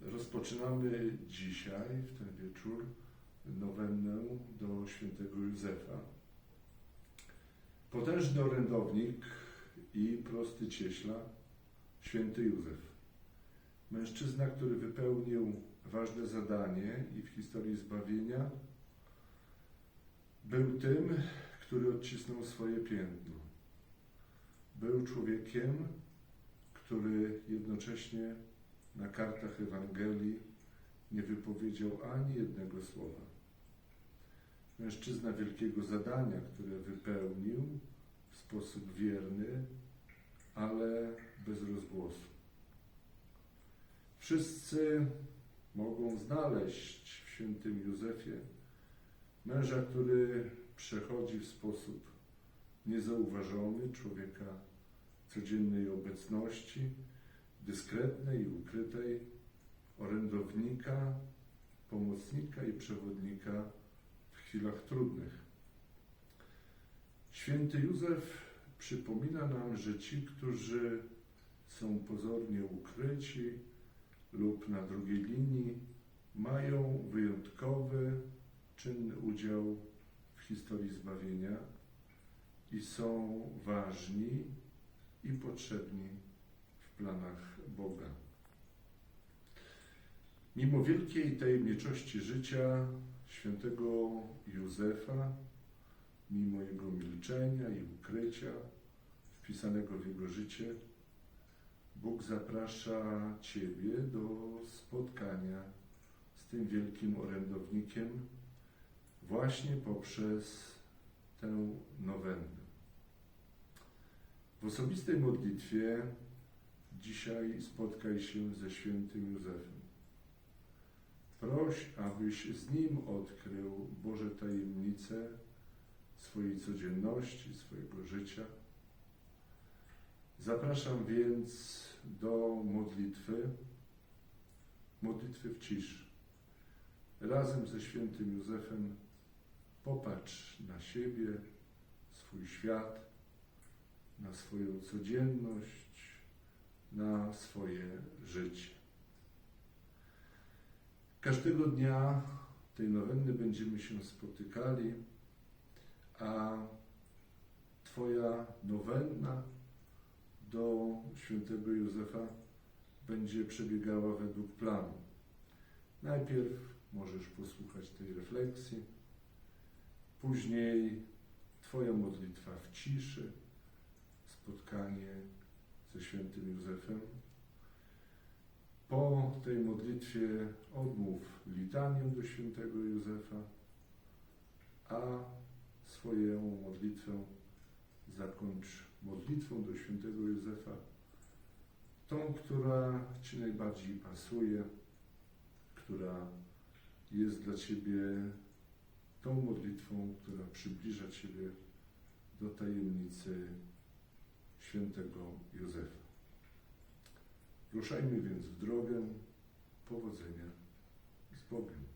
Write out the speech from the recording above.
Rozpoczynamy dzisiaj, w ten wieczór, nowennę do świętego Józefa. Potężny orędownik i prosty cieśla, święty Józef. Mężczyzna, który wypełnił ważne zadanie i w historii zbawienia był tym, który odcisnął swoje piętno. Był człowiekiem, który jednocześnie na kartach Ewangelii nie wypowiedział ani jednego słowa. Mężczyzna wielkiego zadania, które wypełnił w sposób wierny, ale bez rozgłosu. Wszyscy mogą znaleźć w świętym Józefie męża, który przechodzi w sposób niezauważony człowieka codziennej obecności, dyskretnej i ukrytej, orędownika, pomocnika i przewodnika w chwilach trudnych. Święty Józef przypomina nam, że ci, którzy są pozornie ukryci lub na drugiej linii, mają wyjątkowy, czynny udział w historii zbawienia i są ważni i potrzebni planach Boga. Mimo wielkiej tajemniczości życia świętego Józefa, mimo jego milczenia i ukrycia wpisanego w jego życie, Bóg zaprasza Ciebie do spotkania z tym wielkim orędownikiem właśnie poprzez tę nowennę. W osobistej modlitwie dzisiaj spotkaj się ze świętym Józefem. Proś, abyś z nim odkrył Boże tajemnice swojej codzienności, swojego życia. Zapraszam więc do modlitwy, modlitwy w ciszy. Razem ze świętym Józefem popatrz na siebie, swój świat, na swoją codzienność, swoje życie. Każdego dnia tej nowenny będziemy się spotykali, a Twoja nowenna do świętego Józefa będzie przebiegała według planu. Najpierw możesz posłuchać tej refleksji, później Twoja modlitwa w ciszy, spotkanie ze świętym Józefem. Po tej modlitwie odmów litanię do świętego Józefa, a swoją modlitwę zakończ modlitwą do świętego Józefa, tą, która Ci najbardziej pasuje, która jest dla Ciebie tą modlitwą, która przybliża Ciebie do tajemnicy świętego Józefa. Ruszajmy więc w drogę powodzenia z Bogiem.